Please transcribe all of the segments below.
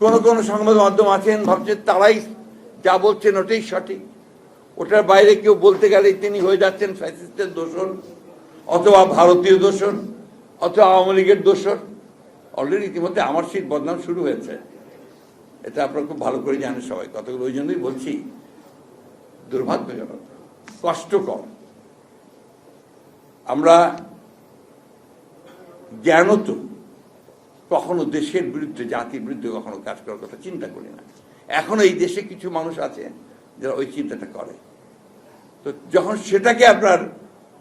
কোন কোন সংবাদ মাধ্যম আছেন, ভাবছেন তারাই যা বলছেন ওটাই সঠিক। ওটার বাইরে কেউ বলতে গেলে তিনি হয়ে যাচ্ছেন ফ্যাসিস্টের দোষর, অথবা ভারতীয় দোষর, অথবা আওয়ামী লীগের দোষর। অলরেডি ইতিমধ্যে আমার সিট বদনাম শুরু হয়েছে। এটা আপনারা খুব ভালো করে জানেন সবাই। কতগুলো ওই জন্যই বলছি, দুর্ভাগ্যজনক, কষ্টকর। আমরা জ্ঞানত কখনো দেশের বিরুদ্ধে, জাতির বিরুদ্ধে কখনো কাজ করার কথা চিন্তা করি না। এখনও এই দেশে কিছু মানুষ আছে যারা ওই চিন্তাটা করে। তো যখন সেটাকে আপনার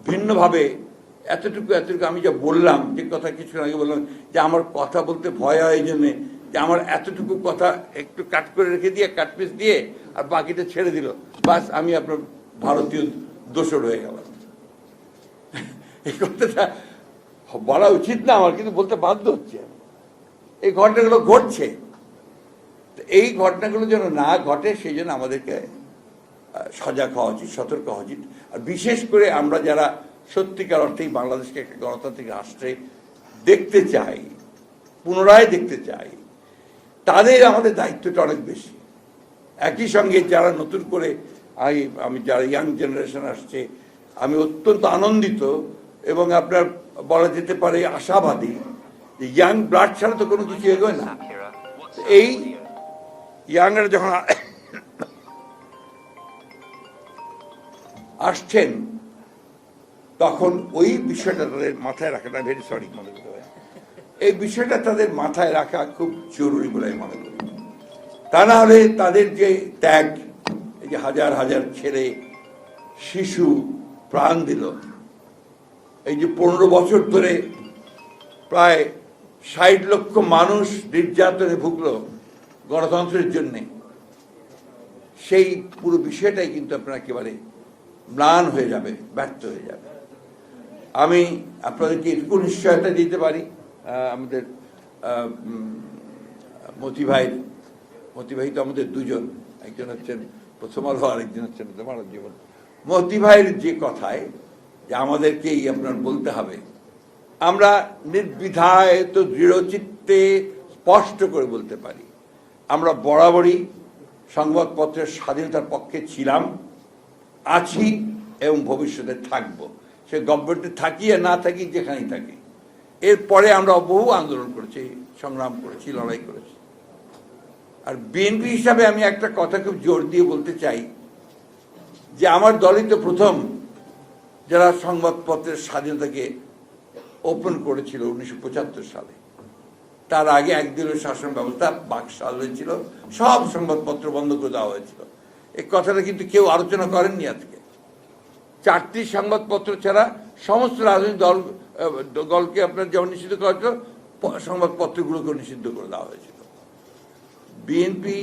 ভিন্নভাবে এতটুকু এতটুকু আমি যা বললাম, যে কথা কিছু আগে বললাম, যে আমার কথা বলতে ভয় হয় এই জন্যে, যে আমার এতটুকু কথা একটু কাট করে রেখে দিয়ে, কাট পিস দিয়ে, আর বাকিটা ছেড়ে দিল, বাস আমি আপনার ভারতীয় দোষর হয়ে গেলাম। এই কথাটা বলা উচিত না আমার, কিন্তু বলতে বাধ্য হচ্ছে আমি। এই ঘটনাগুলো ঘটছে। এই ঘটনাগুলো যেন না ঘটে, সেই জন্য আমাদেরকে সজাগ হওয়া উচিত, সতর্ক হওয়া উচিত। আর বিশেষ করে আমরা যারা সত্যিকার অর্থেই বাংলাদেশকে একটা গণতান্ত্রিক রাষ্ট্রে দেখতে চাই, পুনরায় দেখতে চাই, তাদের আমাদের দায়িত্বটা অনেক বেশি। একই সঙ্গে যারা নতুন করে আমি আমি যারা ইয়াং জেনারেশন আসছে, আমি অত্যন্ত আনন্দিত এবং আপনার বলা যেতে পারে আশাবাদী ইয়াং ব্লাড ছাড়া তো কোনো কিছু এগোয় না। এই ইয়াংরা যখন আসছেন, তখন ওই বিষয়টা তাদের মাথায় রাখাটা ভেরি সরি মনে করতে এই বিষয়টা তাদের মাথায় রাখা খুব জরুরি বলে মনে করি। তা না হলে তাদের যে ত্যাগ, এই যে হাজার হাজার ছেলে, শিশু প্রাণ দিল। এই যে পনেরো বছর ধরে প্রায় ষাট লক্ষ মানুষ নির্যাতনে ভুগল গণতন্ত্রের জন্যে। সেই পুরো বিষয়টাই কিন্তু আপনার একেবারে ম্লান হয়ে যাবে ব্যর্থ হয়ে যাবে। আমি আপনাদেরকে এটুকু নিশ্চয়তা দিতে পারি আমাদের আহ, উম, মতি ভাইয়ের মতি ভাই তো আমাদের দুজন একজন হচ্ছেন প্রথম আলো আরেকজন হচ্ছেন মানব জীবন। মতি ভাইয়ের যে কথায় যে আমাদেরকেই আপনার বলতে হবে আমরা নির্বিধায় তো দৃঢ়চিত্তে স্পষ্ট করে বলতে পারি। আমরা বরাবরই সংবাদপত্রের স্বাধীনতার পক্ষে ছিলাম, আছি এবং ভবিষ্যতে থাকব। সে গভর্নমেন্টে থাকি আর না থাকি যেখানেই থাকি। এরপরে আমরা বহু আন্দোলন করেছি, সংগ্রাম করেছি, লড়াই করেছি। আর বিএনপি হিসাবে আমি একটা কথা খুব জোর দিয়ে বলতে চাই, যে আমার দলই তো প্রথম যারা সংবাদপত্রের স্বাধীনতাকে ওপেন করেছিল উনিশশো পঁচাত্তর সালে। তার আগে একদিনের শাসন ব্যবস্থা বাকশাল হয়েছিল, সব সংবাদপত্র বন্ধ করে দেওয়া হয়েছিল। এই কথাটা কিন্তু কেউ আলোচনা করেননি আজকে। চারটি সংবাদপত্র ছাড়া সমস্ত রাজনৈতিক দল দলকে আপনার যেমন নিষিদ্ধ করা হয়েছিল সংবাদপত্রগুলোকেও নিষিদ্ধ করে দেওয়া হয়েছিল। বিএনপি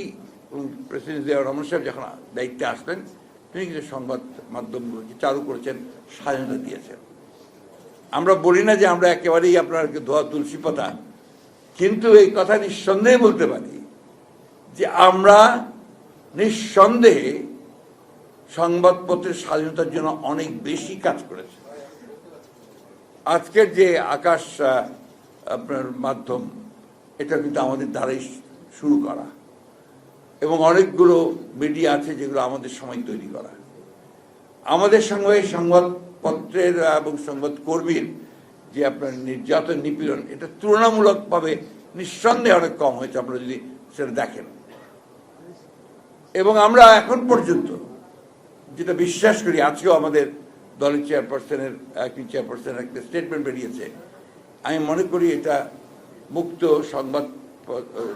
প্রেসিডেন্ট জিয়া রহমান সাহেব যখন দায়িত্বে আসলেন, তিনি কিন্তু সংবাদ মাধ্যমগুলোকে চালু করেছেন, স্বাধীনতা দিয়েছেন। আমরা বলি না যে আমরা একেবারেই আপনার ধোয়া তুলসী পাতা, কিন্তু এই কথা নিঃসন্দেহে বলতে পারি যে আমরা নিঃসন্দেহে সংবাদপত্রের স্বাধীনতার জন্য অনেক বেশি কাজ করেছে। আজকের যে আকাশ আপনার মাধ্যম, এটা কিন্তু আমাদের দ্বারাই শুরু করা এবং অনেকগুলো মিডিয়া আছে যেগুলো আমাদের সময় তৈরি করা। আমাদের সঙ্গে আহ, এবং সংবাদ কর্মীর যে আপনার নির্যাতন নিপীড়ন এটা তুলনামূলকভাবে নিঃসন্দেহে অনেক কম হয়েছে আপনারা যদি সেটা দেখেন। এবং আমরা এখন পর্যন্ত যেটা বিশ্বাস করি আজকেও আমাদের দলের চেয়ারপারসনের একটি চেয়ারপারসনের একটা স্টেটমেন্ট বেরিয়েছে। আমি মনে করি এটা মুক্ত সংবাদ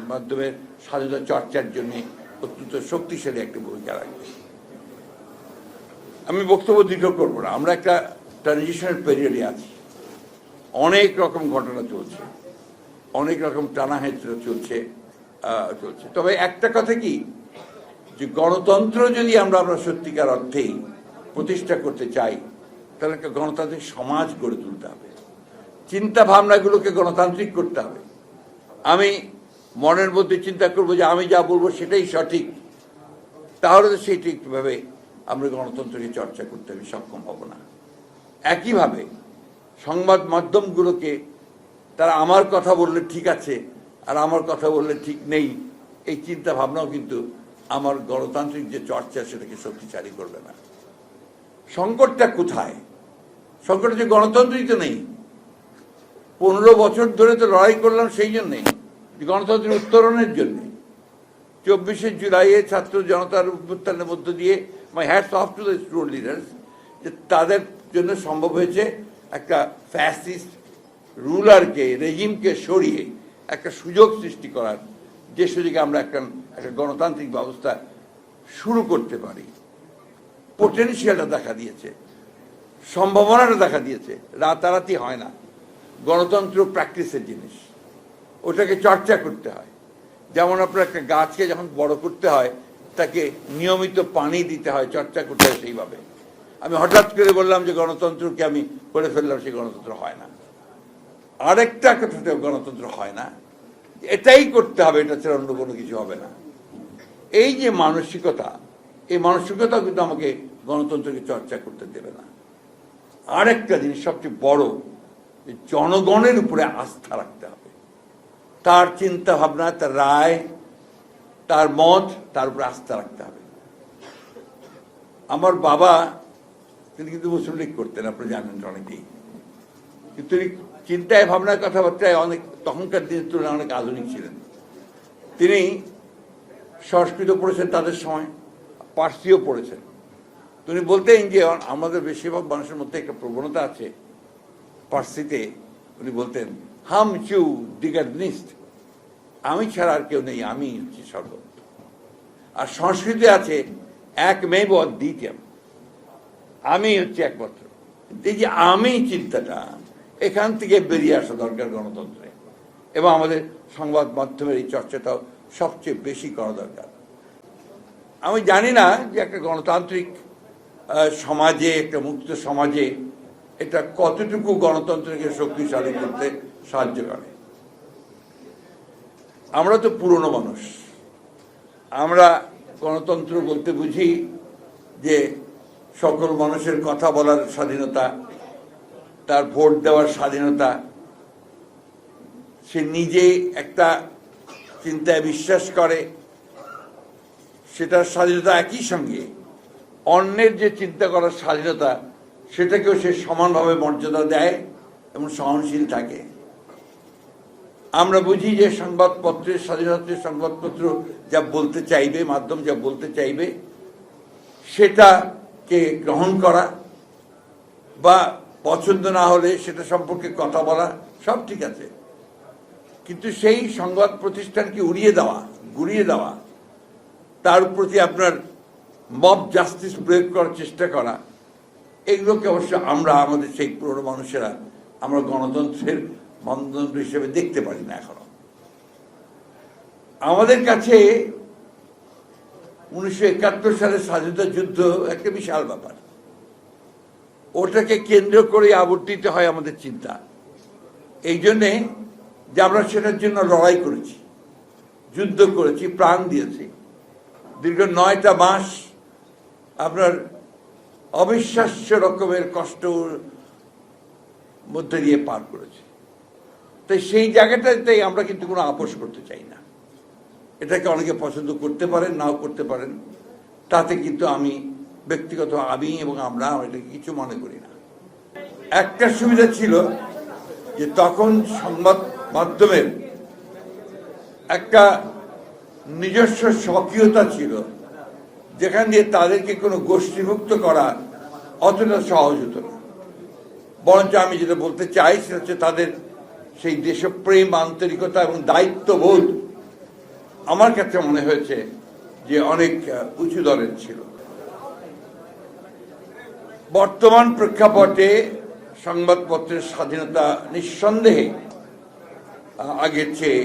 মাধ্যমের স্বাধীনতা চর্চার জন্য অত্যন্ত শক্তিশালী একটা ভূমিকা রাখবে। আমি বক্তব্য দীর্ঘ করব না। আমরা একটা ট্রানজিশনাল পিরিয়ডে আছি। অনেক রকম ঘটনা চলছে। অনেক রকম টানা চলছে চলছে। তবে একটা কথা কি? যে গণতন্ত্র যদি আমরা আমরা সত্যিকার অর্থেই প্রতিষ্ঠা করতে চাই, তাহলে একটা গণতান্ত্রিক সমাজ গড়ে তুলতে হবে। চিন্তা ভাবনাগুলোকে গণতান্ত্রিক করতে হবে। আমি মনের মধ্যে চিন্তা করব যে আমি যা বলব সেটাই সঠিক। তাহলে তো সেই ঠিকভাবে আমরা গণতন্ত্রকে চর্চা করতে আমি সক্ষম হব না। একইভাবে সংবাদ মাধ্যমগুলোকে তারা আমার কথা বললে ঠিক আছে, আর আমার কথা বললে ঠিক নেই, এই চিন্তা ভাবনাও কিন্তু আমার গণতান্ত্রিক যে চর্চা, সেটাকে শক্তিশালী করবে না। সংকটটা কোথায়? সংকট যে গণতন্ত্রই তো নেই। পনেরো বছর ধরে তো লড়াই করলাম সেই জন্যেই গণতন্ত্রের উত্তরণের জন্যে। চব্বিশে জুলাইয়ে ছাত্র জনতার উত্থানের মধ্য দিয়ে my hats off to the student leaders যে তাদের জন্য সম্ভব হয়েছে একটা ফ্যাসিস্ট রুলারকে রেজিমকে সরিয়ে একটা সুযোগ সৃষ্টি করার, যে সুযোগে আমরা একটা একটা গণতান্ত্রিক ব্যবস্থা শুরু করতে পারি। পোটেনশিয়ালটা দেখা দিয়েছে। সম্ভাবনাটা দেখা দিয়েছে। রাতারাতি হয় না। গণতন্ত্র প্র্যাকটিসের জিনিস। ওটাকে চর্চা করতে হয়। যেমন আপনার একটা গাছকে যখন বড় করতে হয় তাকে নিয়মিত পানি দিতে হয়, চর্চা করতে হয় সেইভাবে। আমি হঠাৎ করে বললাম যে গণতন্ত্রকে আমি করে ফেললাম সেই গণতন্ত্র হয় না। আরেকটা কথাতেও গণতন্ত্র হয় না। এটাই করতে হবে, এটা ছাড়া অন্য কোনো কিছু হবে না। এই যে মানসিকতা, এই মানসিকতা কিন্তু আমাকে গণতন্ত্রকে চর্চা করতে দেবে না। আরেকটা জিনিস, সবচেয়ে বড় জনগণের উপরে আস্থা রাখতে হবে। তার চিন্তা ভাবনা তার রায় তার মত, তার উপরে আস্থা রাখতে হবে। আমার বাবা, তিনি কিন্তু মুসলিম লীগ করতেন, আপনি জানেন অনেকেই। কিন্তু চিন্তায় ভাবনার কথাবার্তায় অনেক তখনকার দিনের তুলনায় অনেক আধুনিক ছিলেন। তিনি সংস্কৃত পড়েছেন তাদের সময়, পার্সিও পড়েছেন। তিনি বলতেন যে, আমাদের বেশিরভাগ মানুষের মধ্যে একটা প্রবণতা আছে পার্সিতে। উনি বলতেন, হাম চু দিগারনিস্ট আমি ছাড়া আর কেউ নেই, আমি হচ্ছি সর্বত্র আর সংস্কৃতি আছে এক মেব দ্বিতীয় আমি হচ্ছে একমাত্র। এই যে আমি চিন্তাটা, এখান থেকে বেরিয়ে আসা দরকার গণতন্ত্রে। এবং আমাদের সংবাদ মাধ্যমের এই চর্চাটাও সবচেয়ে বেশি করা দরকার। আমি জানি না যে একটা গণতান্ত্রিক সমাজে, একটা মুক্ত সমাজে এটা কতটুকু গণতন্ত্রকে শক্তিশালী করতে সাহায্য করে। আমরা তো পুরনো মানুষ। আমরা গণতন্ত্র বলতে বুঝি যে সকল মানুষের কথা বলার স্বাধীনতা, তার ভোট দেওয়ার স্বাধীনতা, সে নিজে একটা চিন্তায় বিশ্বাস করে, সেটার স্বাধীনতা একই সঙ্গে অন্যের যে চিন্তা করার স্বাধীনতা, সেটাকেও সে সমানভাবে মর্যাদা দেয় এবং সহনশীল থাকে। আমরা বুঝি যে সংবাদপত্রের, স্বাধীনতার সংবাদপত্র যা বলতে চাইবে, মাধ্যম যা বলতে চাইবে, সেটাকে গ্রহণ করা বা পছন্দ না হলে সেটা সম্পর্কে কথা বলা, সব ঠিক আছে। কিন্তু সেই সংবাদ প্রতিষ্ঠানকে উড়িয়ে দেওয়া, গুড়িয়ে দেওয়া, তার প্রতি আপনার মব জাস্টিস প্রয়োগ করার চেষ্টা করা, এগুলোকে অবশ্য আমরা, আমাদের সেই পুরনো মানুষেরা, আমরা গণতন্ত্রের মানদণ্ড হিসেবে দেখতে পারি না এখনও। আমাদের কাছে উনিশশো একাত্তর সালের স্বাধীনতা যুদ্ধ একটা বিশাল ব্যাপার। ওটাকে কেন্দ্র করে আবর্তিত হয় আমাদের চিন্তা। এই জন্যে যে আমরা সেটার জন্য লড়াই করেছি, যুদ্ধ করেছি, প্রাণ দিয়েছি। দীর্ঘ নয়টা মাস আপনার অবিশ্বাস্য রকমের কষ্ট মধ্যে দিয়ে পার করেছি। তাই সেই জায়গাটাতে আমরা কিন্তু কোনো আপোষ করতে চাই না। এটাকে অনেকে পছন্দ করতে পারেন, নাও করতে পারেন। তাতে কিন্তু আমি ব্যক্তিগত আমি এবং আমরা এটাকে কিছু মনে করি না। একটা সুবিধা ছিল যে তখন সংবাদ মাধ্যমের একটা নিজস্ব স্বকীয়তা ছিল, যেখান দিয়ে তাদেরকে কোনো গোষ্ঠীভুক্ত করা অতটা সহজ হতো না। বরঞ্চ আমি যেটা বলতে চাই সেটা হচ্ছে তাদের সেই দেশপ্রেম, আন্তরিকতা এবং দায়িত্ববোধ আমার কাছে মনে হয়েছে যে অনেক উঁচু দরের ছিল। বর্তমান প্রেক্ষাপটে সংবাদপত্রের স্বাধীনতা নিঃসন্দেহে আগের চেয়ে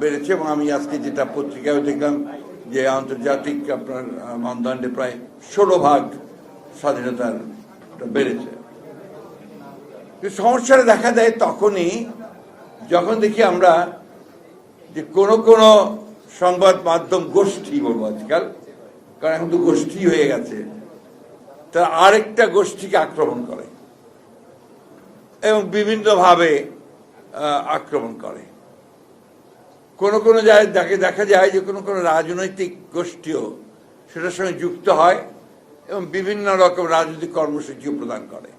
বেড়েছে এবং আমি আজকে যেটা পত্রিকায় দেখলাম যে আন্তর্জাতিক আপনার মানদণ্ডে প্রায় ষোলো ভাগ স্বাধীনতার বেড়েছে। সমস্যাটা দেখা দেয় তখনই যখন দেখি আমরা যে কোন কোন সংবাদ মাধ্যম গোষ্ঠী বলব আজকাল, কারণ এখন তো গোষ্ঠী হয়ে গেছে তারা আরেকটা গোষ্ঠীকে আক্রমণ করে এবং বিভিন্নভাবে আক্রমণ করে। কোনো কোনো জায়গায় দেখে দেখা যায় যে কোনো কোনো রাজনৈতিক গোষ্ঠীও সেটার সঙ্গে যুক্ত হয় এবং বিভিন্ন রকম রাজনৈতিক কর্মসূচিও প্রদান করে।